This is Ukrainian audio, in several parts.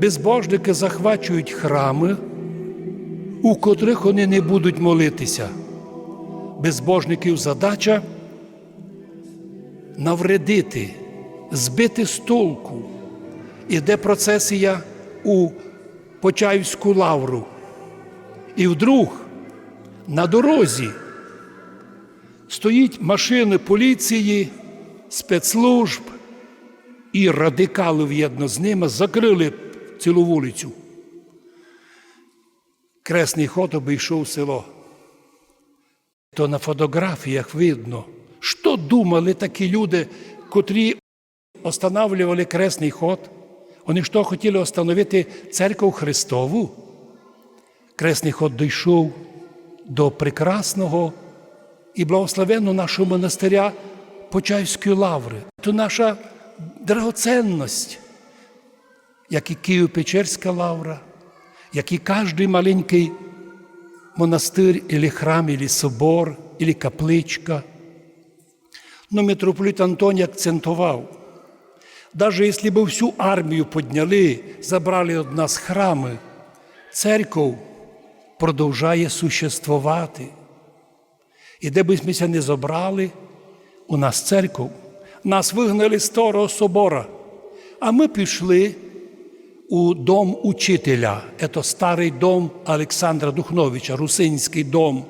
безбожники захвачують храми, у котрих вони не будуть молитися. Безбожників задача навредити, збити з толку. Іде процесія у Почаївську лавру. І вдруг на дорозі стоїть машини поліції, спецслужб, і радикали в'єдно з ними закрили цілу вулицю. Кресний ход обійшов село. То на фотографіях видно, що думали такі люди, котрі останавливали кресний ход. Вони що хотіли остановити церкву Христову? Кресний ход дійшов до прекрасного і благословенного нашого монастиря Почаївської лаври. Це наша драгоценність, як і Києво-Печерська лавра, як і кожний маленький монастир, или храм, или собор, или капличка. Но митрополит Антоній акцентував, даже якщо б всю армію підняли, забрали від нас храми, церков продовжує существувати. І де б ми не забрали, у нас церков, нас вигнали з старого собора, а ми пішли у дом учителя. Це старий дом Олександра Духновича, Русинський дом.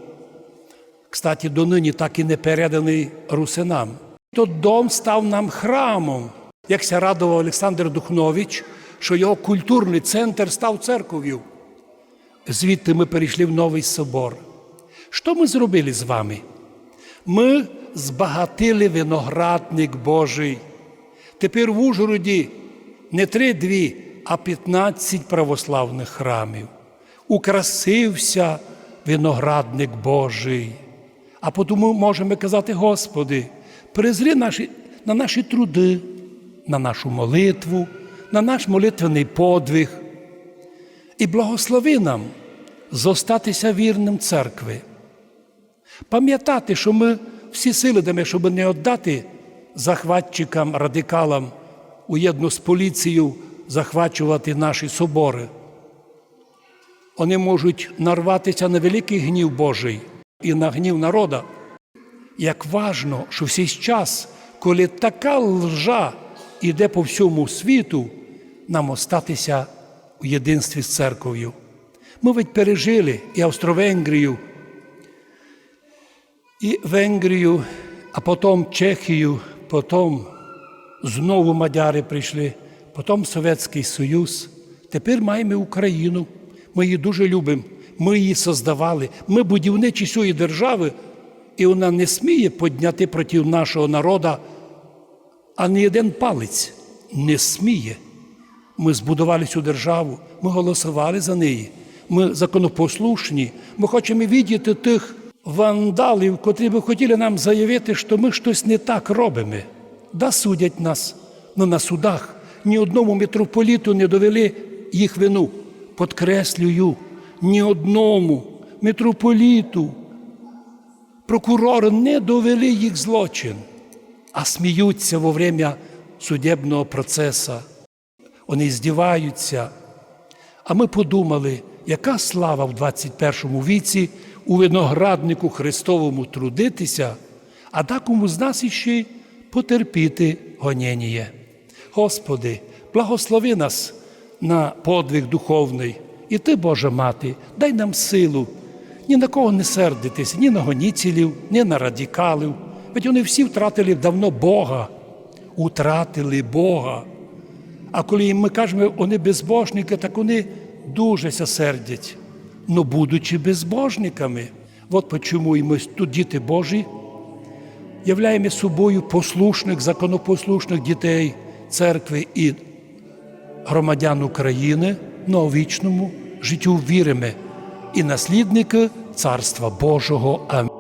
Кстати, донині так і не переданий русинам. Тот дом став нам храмом. Якся радував Олександр Духнович, що його культурний центр став церков'ю. Звідти ми перейшли в новий собор. Що ми зробили з вами? Ми збагатили виноградник Божий. Тепер в Ужгороді не три-дві, а 15 православних храмів. Украсився виноградник Божий. А тому можемо казати, Господи, призри наші, на наші труди, на нашу молитву, на наш молитвений подвиг і благослови нам зостатися вірним церкви. Пам'ятати, що ми всі сили даємо, щоб не віддати захватчикам, радикалам уєдно з поліцією захвачувати наші собори. Вони можуть нарватися на великий гнів Божий і на гнів народа. Як важно, що в час, коли така лжа іде по всьому світу, нам остатися у єдинстві з церков'ю. Ми ведь пережили і Австро-Венгрію, і Венгрію, а потім Чехію, потім знову мадяри прийшли, потім Совєтський Союз. Тепер маємо Україну. Ми її дуже любимо. Ми її создавали. Ми будівничі цієї держави, і вона не сміє підняти проти нашого народу, а ні один палець не сміє. Ми збудували цю державу, ми голосували за неї. Ми законопослушні. Ми хочемо віддіти тих вандалів, котрі би хотіли нам заявити, що ми щось не так робимо. Да судять нас, але на судах ні одному митрополіту не довели їх вину. Подкреслюю, ні одному митрополіту, прокурори не довели їх злочин, а сміються во время судебного процесу. Вони здіваються. А ми подумали, яка слава в 21 віці у винограднику Христовому трудитися, а декому з нас іще потерпіти гонєніє. Господи, благослови нас на подвиг духовний, і Ти, Божа Мати, дай нам силу ні на кого не сердитися, ні на гоніцілів, ні на радикалів. Ведь вони всі втратили давно Бога, утратили Бога. А коли ми кажемо, вони безбожники, так вони дуже сердять. Но будучи безбожниками, от чому і ми тут діти Божі, являємо собою послушних, законопослушних дітей церкви і громадян України на вічному життю віримо і наслідники Царства Божого. Амінь.